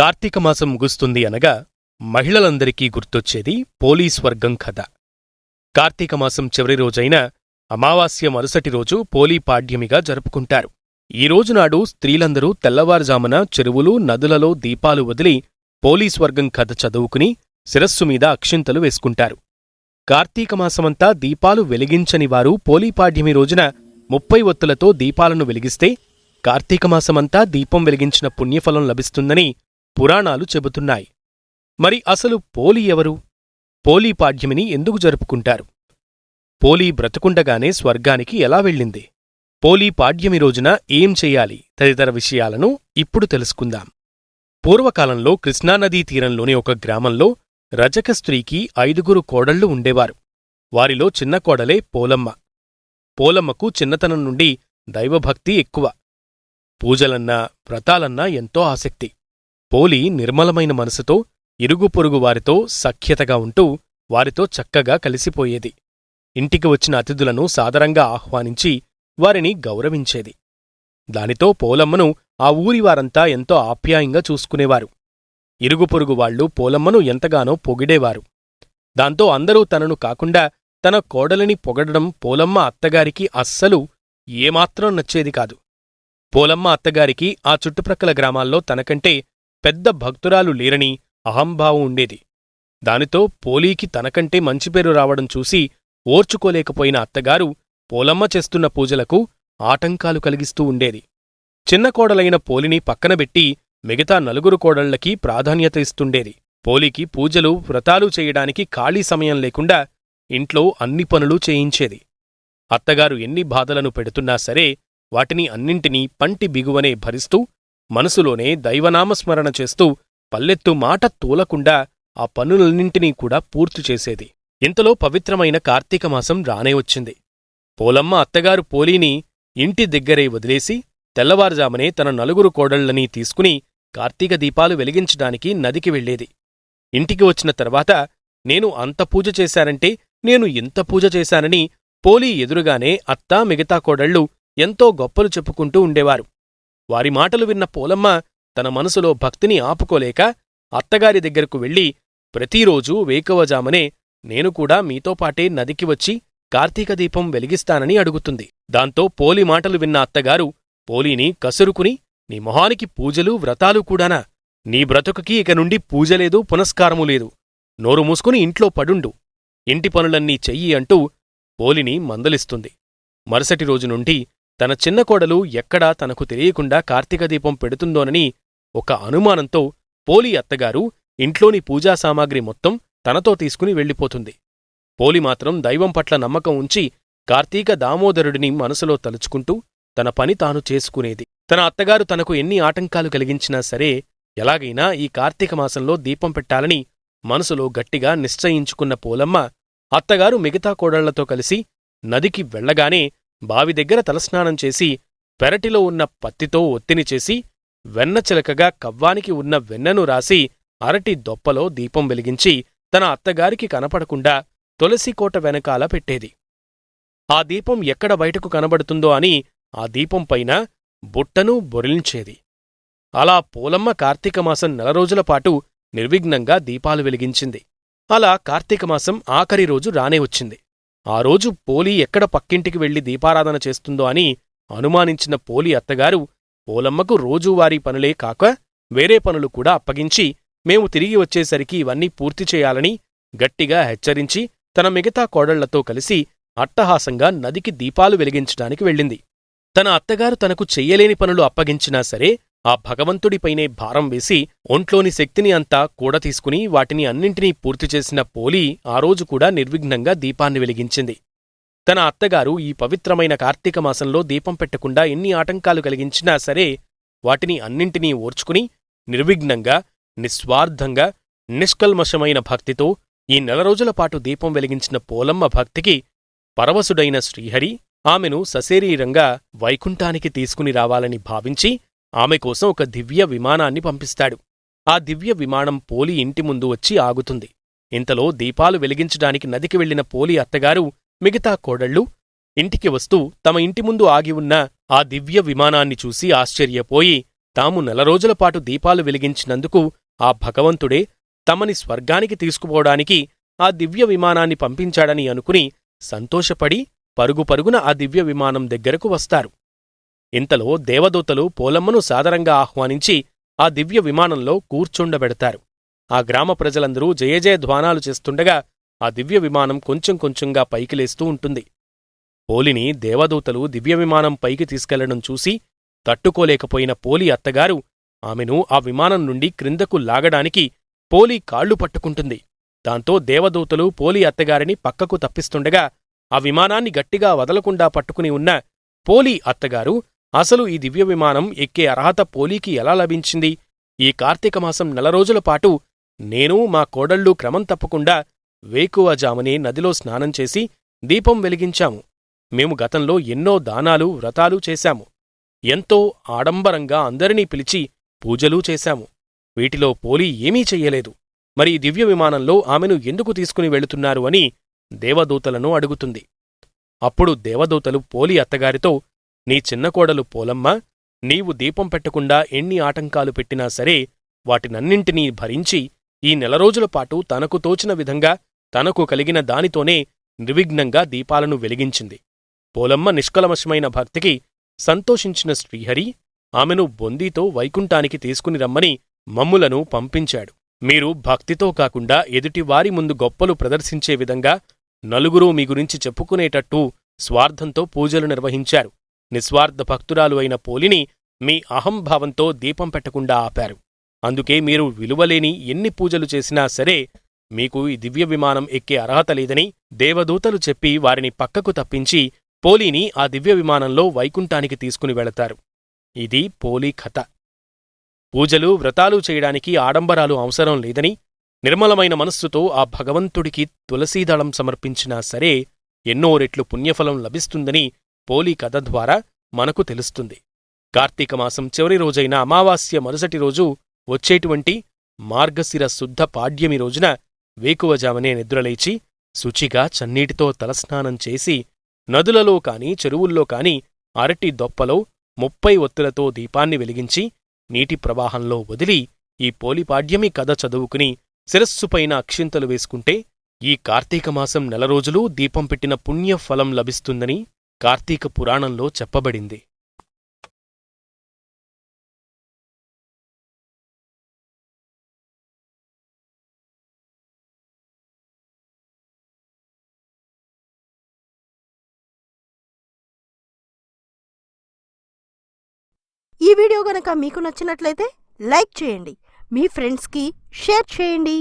కార్తీక మాసం ముగుస్తుంది అనగా మహిళలందరికీ గుర్తొచ్చేది పోలీస్ వర్గం కథ. కార్తీక మాసం చివరి రోజైన అమావాస్య మరుసటి రోజు పోలీ పాడ్యమిగా జరుపుకుంటారు. ఈ రోజునాడు స్త్రీలందరూ తెల్లవారుజామున చెరువులు నదులలో దీపాలు వదిలి పోలీస్ వర్గం కథ చదువుకుని శిరస్సు మీద అక్షింతలు వేసుకుంటారు. కార్తీక మాసమంతా దీపాలు వెలిగించని వారు పోలీపాడ్యమి రోజున ముప్పై ఒత్తులతో దీపాలను వెలిగిస్తే కార్తీక మాసమంతా దీపం వెలిగించిన పుణ్యఫలం లభిస్తుందని పురాణాలు చెబుతున్నాయి. మరి అసలు పోలి ఎవరు? పోలీ పాడ్యమిని ఎందుకు జరుపుకుంటారు? పోలీ బ్రతుకుండగానే స్వర్గానికి ఎలా వెళ్ళింది? పోలీ పాడ్యమి రోజున ఏం చెయ్యాలి తదితర విషయాలను ఇప్పుడు తెలుసుకుందాం. పూర్వకాలంలో కృష్ణానదీ తీరంలోని ఒక గ్రామంలో రజక స్త్రీకి ఐదుగురు కోడళ్ళు ఉండేవారు. వారిలో చిన్న కోడలే పోలమ్మ. పోలమ్మకు చిన్నతనం నుండి దైవభక్తి ఎక్కువ. పూజలన్నా వ్రతాలన్నా ఎంతో ఆసక్తి. పోలి నిర్మలమైన మనసుతో ఇరుగుపొరుగు వారితో సఖ్యతగా ఉంటూ వారితో చక్కగా కలిసిపోయేది. ఇంటికి వచ్చిన అతిథులను సాదరంగా ఆహ్వానించి వారిని గౌరవించేది. దానితో పోలమ్మను ఆ ఊరివారంతా ఎంతో ఆప్యాయంగా చూసుకునేవారు. ఇరుగుపొరుగు వాళ్ళు పోలమ్మను ఎంతగానో పొగిడేవారు. దాంతో అందరూ తనను కాకుండా తన కోడలిని పొగడడం పోలమ్మ అత్తగారికి అస్సలు ఏమాత్రం నచ్చేది కాదు. పోలమ్మ అత్తగారికి ఆ చుట్టుప్రక్కల గ్రామాల్లో తనకంటే పెద్ద భక్తురాలు లేరని అహంభావం ఉండేది. దానితో పోలీకి తనకంటే మంచి పేరు రావడం చూసి ఓర్చుకోలేకపోయిన అత్తగారు పోలమ్మ చేస్తున్న పూజలకు ఆటంకాలు కలిగిస్తూ ఉండేది. చిన్న కోడలైన పోలిని పక్కనబెట్టి మిగతా నలుగురు కోడళ్ళకి ప్రాధాన్యత ఇస్తుండేది. పోలికి పూజలు వ్రతాలు చేయడానికి ఖాళీ సమయం లేకుండా ఇంట్లో అన్ని పనులు చేయించేది. అత్తగారు ఎన్ని బాధలను పెడుతున్నా సరే వాటిని అన్నింటినీ పంటి బిగువనే భరిస్తూ మనసులోనే దైవనామస్మరణ చేస్తూ పల్లెత్తు మాట తూలకుండా ఆ పనులన్నింటినీ కూడా పూర్తి చేసేది. ఇంతలో పవిత్రమైన కార్తీకమాసం రానే వచ్చింది. పోలమ్మ అత్తగారు పోలీని ఇంటి దగ్గరే వదిలేసి తెల్లవారుజామనే తన నలుగురు కోడళ్ళని తీసుకుని కార్తీక దీపాలు వెలిగించడానికి నదికి వెళ్ళేది ఇంటికి వచ్చిన తర్వాత నేను అంత పూజ చేశానంటే నేను ఇంత పూజ చేశానని పోలీ ఎదురుగానే అత్తా మిగతా కోడళ్ళు ఎంతో గొప్పలు చెప్పుకుంటూ ఉండేవారు. వారి మాటలు విన్న పోలమ్మ తన మనసులో భక్తిని ఆపుకోలేక అత్తగారి దగ్గరకు వెళ్ళి ప్రతిరోజూ వేకవజామనే నేను కూడా మీతో పాటే నదికి వచ్చి కార్తీక దీపం వెలిగిస్తానని అడుగుతుంది. దాంతో పోలి మాటలు విన్న అత్తగారు పోలీని కసురుకుని నీ మొహానికి పూజలు వ్రతాలు కూడానా? నీ బ్రతుకుకి ఇక నుండి పూజలేదు పునస్కారము లేదు. నోరు మూసుకుని ఇంట్లో పడుండు. ఇంటి పనులన్నీ చెయ్యి అంటూ పోలిని మందలిస్తుంది. మరుసటి రోజు నుండి తన చిన్న కోడలు ఎక్కడా తనకు తెలియకుండా కార్తీక దీపం పెడుతుందోనని ఒక అనుమానంతో పోలి అత్తగారు ఇంట్లోని పూజా సామాగ్రి మొత్తం తనతో తీసుకుని వెళ్ళిపోతుంది. పోలి మాత్రం దైవం పట్ల నమ్మకం ఉంచి కార్తీక దామోదరుడిని మనసులో తలుచుకుంటూ తన పని తాను చేసుకునేది. తన అత్తగారు తనకు ఎన్ని ఆటంకాలు కలిగించినా సరే ఎలాగైనా ఈ కార్తీక మాసంలో దీపం పెట్టాలని మనసులో గట్టిగా నిశ్చయించుకున్న పోలమ్మ అత్తగారు మిగతా కోడళ్ళతో కలిసి నదికి వెళ్ళగానే బావి దగ్గర తలస్నానం చేసి పెరటిలో ఉన్న పత్తితో ఒత్తిని చేసి వెన్నచిలకగా కవ్వానికి ఉన్న వెన్నను రాసి అరటి దొప్పలో దీపం వెలిగించి తన అత్తగారికి కనపడకుండా తులసికోట వెనకాల పెట్టేది. ఆ దీపం ఎక్కడ బయటకు కనబడుతుందో అని ఆ దీపం పైన బుట్టను బొరిలించేది. అలా పూలమ్మ కార్తీకమాసం నెల రోజుల పాటు నిర్విఘ్నంగా దీపాలు వెలిగించింది. అలా కార్తీకమాసం ఆఖరి రోజు రానే వచ్చింది. ఆ రోజు పోలి ఎక్కడ పక్కింటికి వెళ్ళి దీపారాధన చేస్తుందో అని అనుమానించిన పోలి అత్తగారు పోలమ్మకు రోజువారీ పనులే కాక వేరే పనులు కూడా అప్పగించి మేము తిరిగి వచ్చేసరికి ఇవన్నీ పూర్తి చేయాలని గట్టిగా హెచ్చరించి తన మిగతా కోడళ్ళతో కలిసి అట్టహాసంగా నదికి దీపాలు వెలిగించడానికి వెళ్ళింది. తన అత్తగారు తనకు చెయ్యలేని పనులు అప్పగించినా సరే ఆ భగవంతుడిపైనే భారం వేసి ఒంట్లోని శక్తిని అంతా కూడా తీసుకుని వాటిని అన్నింటినీ పూర్తి చేసిన పోలి ఆ రోజు కూడా నిర్విఘ్నంగా దీపాన్ని వెలిగించింది. తన అత్తగారు ఈ పవిత్రమైన కార్తీక మాసంలో దీపం పెట్టకుండా ఎన్ని ఆటంకాలు కలిగించినా సరే వాటిని అన్నింటినీ ఓర్చుకుని నిర్విఘ్నంగా నిస్వార్థంగా నిష్కల్మషమైన భక్తితో ఈ నెల రోజుల పాటు దీపం వెలిగించిన పోలమ్మ భక్తికి పరవశుడైన శ్రీహరి ఆమెను సశరీరంగా వైకుంఠానికి తీసుకుని రావాలని భావించి ఆమె కోసం ఒక దివ్య విమానాన్ని పంపిస్తాడు. ఆ దివ్య విమానం పోలి ఇంటి ముందు వచ్చి ఆగుతుంది. ఇంతలో దీపాలు వెలిగించడానికి నదికి వెళ్ళిన పోలి అత్తగారు మిగతా కోడళ్ళు ఇంటికి వస్తూ తమ ఇంటి ముందు ఆగి ఉన్న ఆ దివ్య విమానాన్ని చూసి ఆశ్చర్యపోయి తాము నెల రోజులపాటు దీపాలు వెలిగించినందుకు ఆ భగవంతుడే తమని స్వర్గానికి తీసుకుపోవడానికి ఆ దివ్య విమానాన్ని పంపించాడని అనుకుని సంతోషపడి పరుగు పరుగున ఆ దివ్య విమానం దగ్గరకు వస్తారు. ఇంతలో దేవదూతలు పోలమ్మను సాదరంగా ఆహ్వానించి ఆ దివ్య విమానంలో కూర్చుండబెడతారు. ఆ గ్రామ ప్రజలందరూ జయజయధ్వానాలు చేస్తుండగా ఆ దివ్య విమానం కొంచెం కొంచెంగా పైకి లేస్తూ ఉంటుంది. పోలిని దేవదూతలు దివ్య విమానం పైకి తీసుకెళ్ళడం చూసి తట్టుకోలేకపోయిన పోలి అత్తగారు ఆమెను ఆ విమానం నుండి క్రిందకు లాగడానికి పోలి కాళ్ళు పట్టుకుంటుంది. దాంతో దేవదూతలు పోలి అత్తగారిని పక్కకు తప్పిస్తుండగా ఆ విమానాన్ని గట్టిగా వదలకుండా పట్టుకుని ఉన్న పోలి అత్తగారు అసలు ఈ దివ్య విమానం ఎక్కే అర్హత పోలీకి ఎలా లభించింది? ఈ కార్తీక మాసం నెల రోజుల పాటు నేను మా కోడళ్ళు క్రమం తప్పకుండా వేకువజామునే నదిలో స్నానం చేసి దీపం వెలిగించాము. మేము గతంలో ఎన్నో దానాలు వ్రతాలు చేశాము. ఎంతో ఆడంబరంగా అందరినీ పిలిచి పూజలూ చేశాము. వీటిలో పోలి ఏమీ చెయ్యలేదు. మరి దివ్య విమానంలో ఆమెను ఎందుకు తీసుకుని వెళుతున్నారు అని దేవదూతలను అడుగుతుంది. అప్పుడు దేవదూతలు పోలి అత్తగారితో నీ చిన్న కోడలు పోలమ్మ నీవు దీపం పెట్టకుండా ఎన్ని ఆటంకాలు పెట్టినా సరే వాటినన్నింటినీ భరించి ఈ నెల రోజుల పాటు తనకు తోచిన విధంగా తనకు కలిగిన దానితోనే నిర్విఘ్నంగా దీపాలను వెలిగించింది. పోలమ్మ నిష్కలమశమైన భక్తికి సంతోషించిన శ్రీహరి ఆమెను బొందీతో వైకుంఠానికి తీసుకుని రమ్మని మమ్ములను పంపించాడు. మీరు భక్తితో కాకుండా ఎదుటివారి ముందు గొప్పలు ప్రదర్శించే విధంగా నలుగురూ మీ గురించి చెప్పుకునేటట్టు స్వార్థంతో పూజలు నిర్వహించారు. నిస్వార్థ భక్తురాలు అయిన పోలిని మీ అహంభావంతో దీపం పెట్టకుండా ఆపారు. అందుకే మీరు విలువలేని ఎన్ని పూజలు చేసినా సరే మీకు ఈ దివ్య విమానం ఎక్కే అర్హత లేదని దేవదూతలు చెప్పి వారిని పక్కకు తప్పించి పోలీని ఆ దివ్య విమానంలో వైకుంఠానికి తీసుకుని వెళతారు. ఇది పోలీ కథ. పూజలు వ్రతాలు చేయడానికి ఆడంబరాలు అవసరం లేదని నిర్మలమైన మనస్సుతో ఆ భగవంతుడికి తులసీదళం సమర్పించినా సరే ఎన్నో రెట్లు పుణ్యఫలం లభిస్తుందని పోలీ కథ ద్వారా మనకు తెలుస్తుంది. కార్తీక మాసం చివరి రోజైన అమావాస్య మరుసటి రోజు వచ్చేటువంటి మార్గశిర శుద్ధ పాడ్యమి రోజున వేకువజామనే నిద్రలేచి శుచిగా చన్నీటితో తలస్నానం చేసి నదులలో కాని చెరువుల్లో కాని అరటి దొప్పలో ముప్పై ఒత్తులతో దీపాన్ని వెలిగించి నీటి ప్రవాహంలో వదిలి ఈ పోలిపాడ్యమి కథ చదువుకుని శిరస్సుపైన అక్షింతలు వేసుకుంటే ఈ కార్తీక మాసం నెల రోజులూ దీపం పెట్టిన పుణ్యఫలం లభిస్తుందని కార్తీక పురాణంలో చెప్పబడింది. ఈ వీడియో గనక మీకు నచ్చినట్లయితే లైక్ చేయండి. మీ ఫ్రెండ్స్కి షేర్ చేయండి.